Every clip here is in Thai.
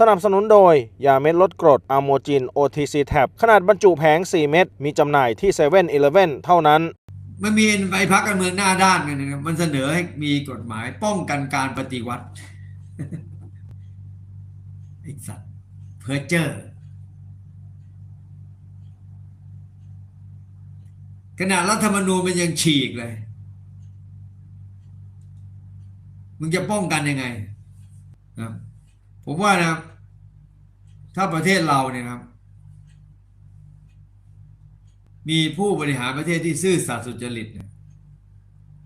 สนับสนุนโดย ยาเม็ดลดกรดอะโมจิน OTC Tab ขนาดบรรจุแผง 4 เม็ดมีจำหน่ายที่7 e เ e ่ e อเท่านั้นมันมีใบพักการเมืองหน้าด้านกันนะครับมันเสนอให้มีกฎหมายป้องกันการปฏิวัติไอ้สัตว์เพอเจอร์ขนาดรัฐธรรมนูญมันยังฉีกเลย มึงจะป้องกันยังไงนะครับผมว่านะ ถ้าประเทศเราเนี่ยนะครับ มีผู้บริหารประเทศที่ซื่อสัตย์สุจริตเนี่ย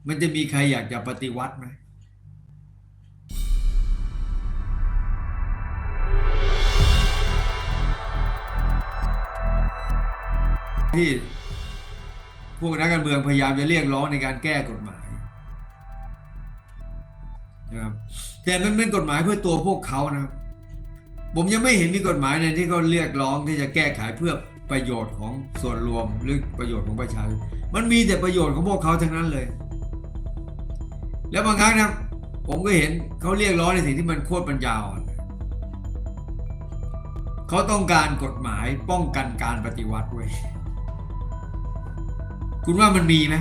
มันจะมีใครอยากจะปฏิวัติไหมที่พวกนักการเมืองพยายามจะเรียกร้องในการแก้กฎหมายนะครับแต่มันเป็นกฎหมายเพื่อตัวพวกเขานะครับ ผมยังไม่เห็นมีกฎหมายในที่เขาเรียกร้องที่จะแก้ไขเพื่อประโยชน์ของส่วนรวมหรือประโยชน์ของประชาชนมันมีแต่ประโยชน์ของพวกเขาทั้งนั้นเลย แล้วบางครั้งนะผมก็เห็นเขาเรียกร้องในสิ่งที่มันโคตรปัญญาอ่อนเขาต้องการกฎหมายป้องกันการปฏิวัติเว้ยคุณว่ามันมีไหม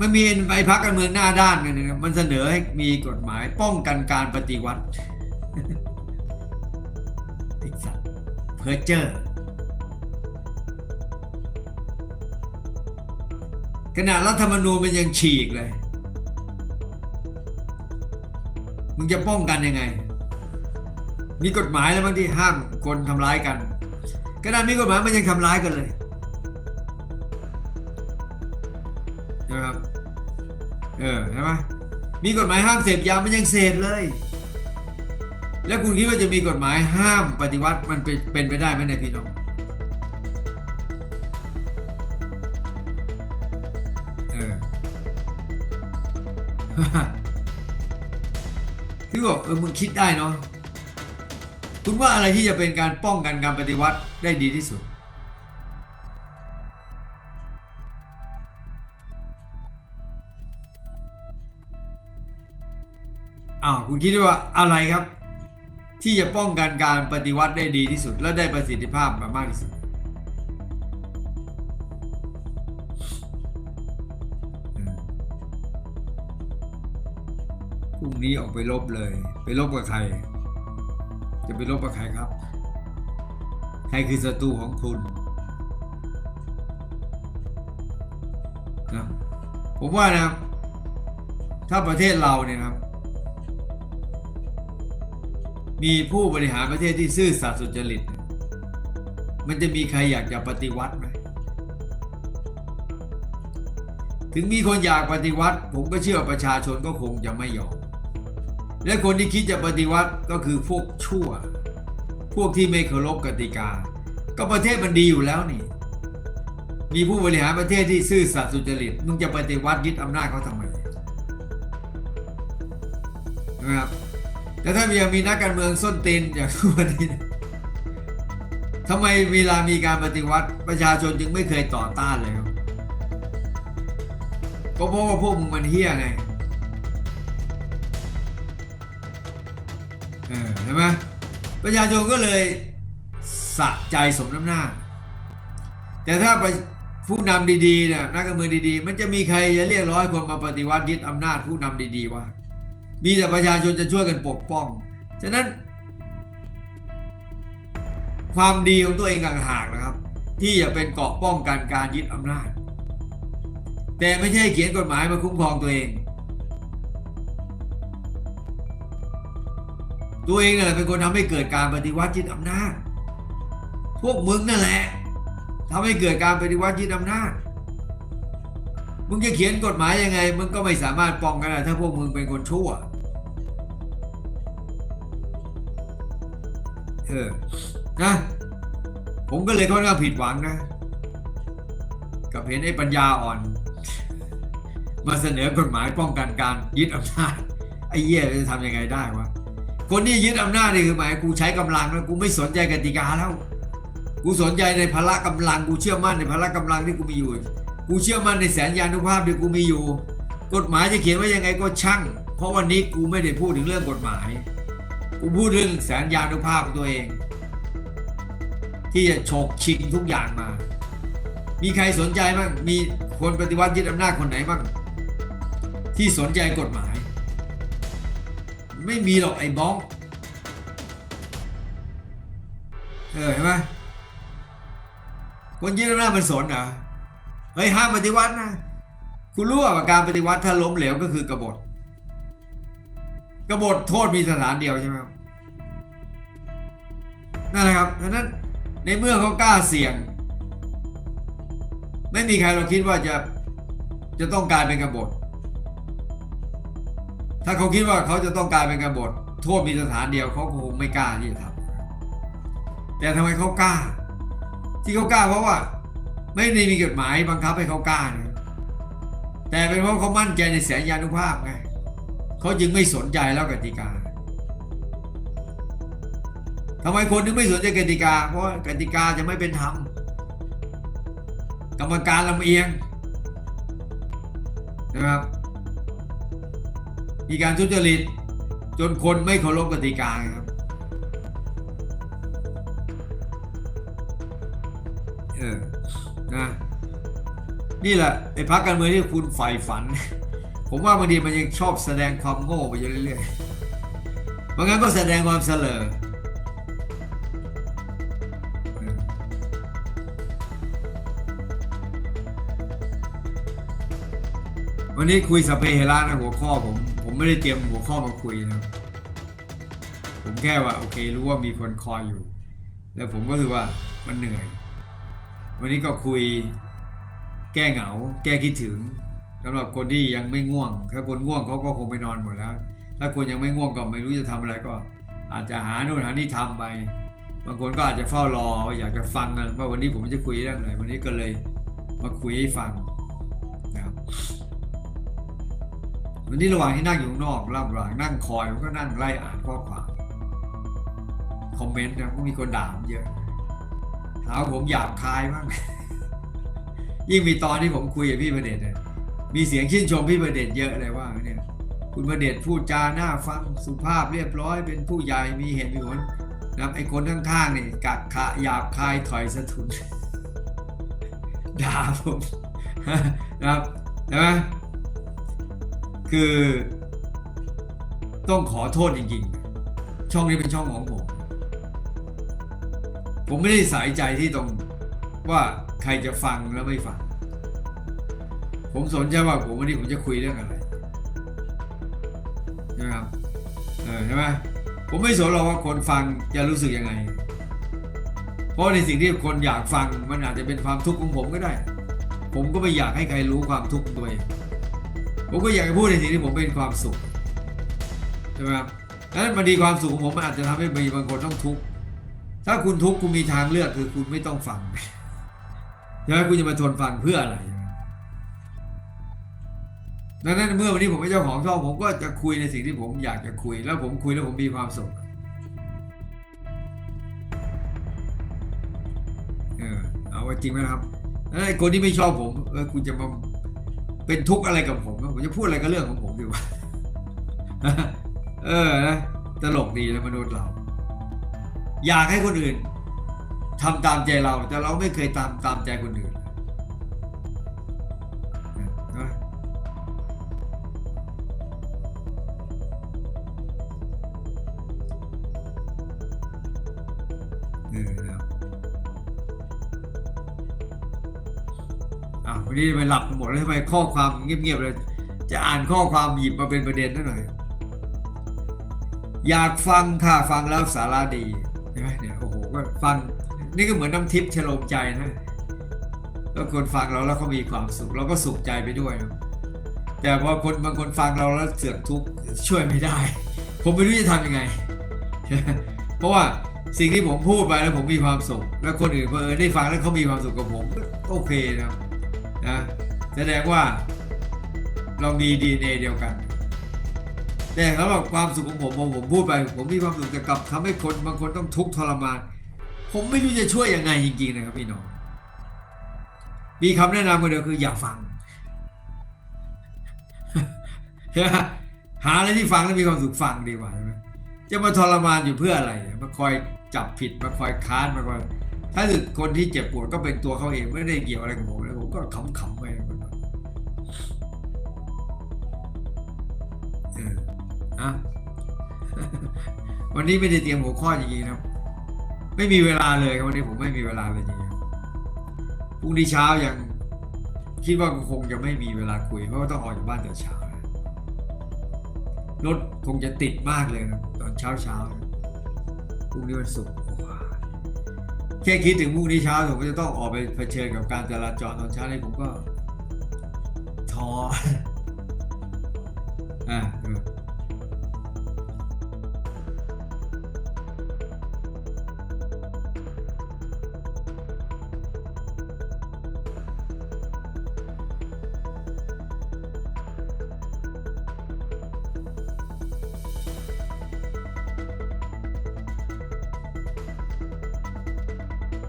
มันมีใบพักการเมืองหน้าด้านกันนะครับมันเสนอให้มีกฎหมายป้องกันการปฏิวัติไอ้สัตว์เพอเจอร์ขนาดรัฐธรรมนูญมันยังฉีกเลย มึงจะป้องกันยังไง มีกฎหมายแล้วบางที่ห้ามคนทำร้ายกันขนาดมีกฎหมายมันยังทำร้ายกันเลย มีกฎหมายห้ามเสพยามันยังเสพเลย แล้วคุณคิดว่าจะมีกฎหมายห้ามปฏิวัติมันเป็นเป็นไปได้ไหมเนี่ยพี่น้องเออพี่บอกเออมึงคิดได้เนาะคุณว่าอะไรที่จะเป็นการป้องกันการปฏิวัติได้ดีที่สุด อ้าวคุณคิดว่าอะไรครับ ที่จะป้องกันการปฏิวัติได้ดีที่สุด และได้ประสิทธิภาพมามากที่สุดพรุ่งนี้ออกไปลบเลย ไปลบกับใคร จะไปลบกับใครครับ ใครคือศัตรูของคุณนะผมว่านะครับ ถ้าประเทศเราเนี่ยนะครับ มีผู้บริหารประเทศที่ซื่อสัตย์สุจริต มันจะมีใครอยากจะปฏิวัติไหมถึงมีคนอยากปฏิวัติ ผมก็เชื่อประชาชนก็คงจะไม่ยอม และคนที่คิดจะปฏิวัติก็คือพวกชั่ว พวกที่ไม่เคารพกติกา ก็ประเทศมันดีอยู่แล้วนี่ มีผู้บริหารประเทศที่ซื่อสัตย์สุจริต มึงจะปฏิวัติยึดอำนาจเขาทำไมนะครับ แต่ถ้ามีมีนักการเมืองส้นตีนอย่างทุกวันนี้ทำไมเวลามีการปฏิวัติประชาชนจึงไม่เคยต่อต้านเลยครับก็เพราะว่าพวกมึงมันเฮี้ยไงเออใช่ไหมประชาชนก็เลยสะใจสมน้ำหน้า แต่ถ้าปผู้นำดีๆเนี่ยนักการเมืองดีๆ มันจะมีใครจะเรียกร้องให้คนมาปฏิวัติยึดอำนาจผู้นำดีๆวะ มีแต่ประชาชนจะช่วยกันปกป้อง ฉะนั้น ความดีของตัวเองต่างหากนะครับ ที่จะเป็นเกาะป้องกันการยึดอำนาจ แต่ไม่ใช่เขียนกฎหมายมาคุ้มครองตัวเอง ตัวเองนั่นแหละเป็นคนทำให้เกิดการปฏิวัติยึดอำนาจ พวกมึงนั่นแหละทำให้เกิดการปฏิวัติยึดอำนาจมึงจะเขียนกฎหมายยังไง มึงก็ไม่สามารถป้องกันได้ถ้าพวกมึงเป็นคนชั่ว เออนะผมก็เลยค่อนข้างผิดหวังนะ กับเห็นไอ้ปัญญาอ่อน มาเสนอกฎหมายป้องกันการยึดอำนาจไอ้เหี้ยจะทำยังไงได้วะคนที่ยึดอำนาจนี่คือหมายกูใช้กำลังแล้วกูไม่สนใจกติกาแล้ว กูสนใจในพละกำลัง กูเชื่อมั่นในพละกำลังที่กูมีอยู่ กูเชื่อมั่นในแสนยานุภาพที่กูมีอยู่ กฎหมายจะเขียนว่ายังไงก็ช่าง เพราะวันนี้กูไม่ได้พูดถึงเรื่องกฎหมาย กูพูดเรื่องสัญญาณุภาพของตัวเอง ที่จะฉกชิงทุกอย่างมา มีใครสนใจบ้างมีคนปฏิวัติยึดอำนาจคนไหนบ้างที่สนใจกฎหมาย ไม่มีหรอกไอ้บ้องเออเห็นไหมคนยึดอำนาจมันสนเหรอเฮ้ยห้ามปฏิวัตินะ คุณรู้ว่าการปฏิวัติถ้าล้มเหลวก็คือกบฏ กบฏโทษมีสถานเดียวใช่ไหมครับนั่นแหละครับดังนั้นในเมื่อเขากล้าเสี่ยง ไม่มีใครเราคิดว่าจะจะต้องกายเป็นกบฏถ้าเขาคิดว่าเขาจะต้องกายเป็นกบฏโทษมีสถานเดียวเขาคงไม่กล้าที่จะทำแต่ทำไมเขากล้า ที่เขากล้าเพราะว่า ไม่ได้มีกฎหมายบังคับให้เขากล้านะแต่เป็นเพราะเขามั่นใจในแสนยานุภาพไง เขาจึงไม่สนใจแล้วกติกาทำไมคนถึงไม่สนใจกติกา เพราะกติกาจะไม่เป็นธรรมกรรมการลำเอียงนะครับ มีการทุจริตจนคนไม่เคารพกติกาครับเออนะนี่แหละไอ้พักการเมืองที่คุณใฝ่ฝัน ผมว่าบางทีมันยังชอบแสดงความโง่ไปเรื่อยๆบางครั้งก็แสดงความเสลอวันนี้คุยสเปเฮระนะหัวข้อผม ผมไม่ได้เตรียมหัวข้อมาคุยนะผมแค่ว่าโอเครู้ว่ามีคนคอยอยู่ แล้วผมก็คือว่ามันเหนื่อย วันนี้ก็คุยแก้เหงา แก้คิดถึง สำหรับคนที่ยังไม่ง่วง ถ้าคนง่วงเขาก็คงไปนอนหมดแล้ว ถ้าคนยังไม่ง่วงก็ไม่รู้จะทำอะไรก็ อาจจะหาโน่นหานี่ทำไป บางคนก็อาจจะเฝ้ารอ อยากจะฟังกันว่าวันนี้ผมจะคุยเรื่องอะไร วันนี้ก็เลยมาคุยให้ฟังนะครับวันนี้ระหว่างที่นั่งอยู่นอกระหว่างนั่งคอยก็นั่งไล่อ่านข้อความคอมเมนต์นะก็มีคนด่าผมเยอะหาว่าผมหยาบคายบ้างยิ่งมีตอนที่ผมคุยกับพี่ประเดชเนี่ย มีเสียงชื่นชมพี่ประเดชเยอะเลยว่าเนี่ยคุณประเดชพูดจาหน้าฟังสุภาพเรียบร้อยเป็นผู้ใหญ่มีเหตุมีผลนะครับไอ้คนข้างๆนี่กักขะหยาบคายถอยสะทุนด่าผมนะครับใช่ไหมคือต้องขอโทษจริงๆ ช่องนี้เป็นช่องของผม ผมไม่ได้สายใจที่ตรงว่าใครจะฟังแล้วไม่ฟัง ผมสนใจว่าผมวันนี้ผมจะคุยเรื่องอะไรใช่ไหมครับเออใช่ไหมผมไม่สนหรอกว่าคนฟังจะรู้สึกยังไง เพราะในสิ่งที่คนอยากฟังมันอาจจะเป็นความทุกข์ของผมก็ได้ ผมก็ไม่อยากให้ใครรู้ความทุกข์ของตัวเองผมก็อยากจะพูดในสิ่งที่ผมเป็นความสุขใช่ไหมครับงนั้นบางทีความสุขของผมมันอาจจะทำให้มีบางคนต้องทุกข์ถ้าคุณทุกข์คุณมีทางเลือกคือคุณไม่ต้องฟังใช่ไหมคุณจะมาทนฟังเพื่ออะไร ดังนั้นเมื่อวันนี้ผมเป็นเจ้าของช่องผมก็จะคุยในสิ่งที่ผมอยากจะคุย แล้วผมคุยแล้วผมมีความสุขเออเอาว่าจริงไหมครับไอ้คนที่ไม่ชอบผมเออคุณจะมาเป็นทุกข์อะไรกับผมผมจะพูดอะไรก็เรื่องของผมดีกว่าเออนะตลกดีแล้วมนุษย์เรา อยากให้คนอื่นทำตามใจเรา แต่เราไม่เคยตามตามใจคนอื่น ออนะครับอะวันนี้ไปหลับหมดแล้วทำไมข้อความเงียบๆเลย จะอ่านข้อความหยิบมาเป็นประเด็นนั่นหน่อย อยากฟังค่ะฟังแล้วสาระดีใช่ไหมเนี่ยโอ้โหก็ฟัง นี่ก็เหมือนน้ำทิพย์ชโลมใจนะแล้วคนฟังเราแล้วเขามีความสุขเราก็สุขใจไปด้วยนะแต่พอคนบางคนฟังเราแล้วเสือกทุกข์ช่วยไม่ได้ ผมไม่รู้จะทำยังไง เพราะว่า สิ่งที่ผมพูดไปแล้วผมมีความสุข แล้วคนอื่นเพอเออได้ฟังแล้วเขามีความสุขกับผมโอเคนะนะแสดงว่าเรามีดีเอเดียวกัน แต่สำหรับความสุขของผมผมผมพูดไป ผมมีความสุขแต่กลับทำให้คนบางคนต้องทุกข์ทรมาน ผมไม่รู้จะช่วยยังไงจริงๆนะครับพี่น้องมีคำแนะนำคนเดียวคืออย่าฟังหาอะไรที่ฟังแล้วมีความสุขฟังดีกว่าใช่ไหมจะมาทรมานอยู่เพื่ออะไรมาคอย จับผิดมาคอยค้านมาคอยถ้าสึกคนที่เจ็บปวดก็เป็นตัวเขาเองไม่ได้เกี่ยวอะไรกับผมเลยผมก็ขำๆไปเอออะวันนี้ไม่ได้เตรียมหัวข้อจริงๆนะครับไม่มีเวลาเลยวันนี้ผมไม่มีเวลาเลยจริงๆพรุ่งนี้เช้ายังคิดว่าคงจะไม่มีเวลาคุยเพราะว่าต้องออกจากบ้านแต่เช้ารถคงจะติดมากเลยนะตอนเช้าเช้าๆ รุ่งนี้วันศุกร์แค่คิดถึงพรุ่งนี้เช้าผมก็จะต้องออกไปเผชิญกับการจราจรตอนเช้านี่ผมก็ท้อ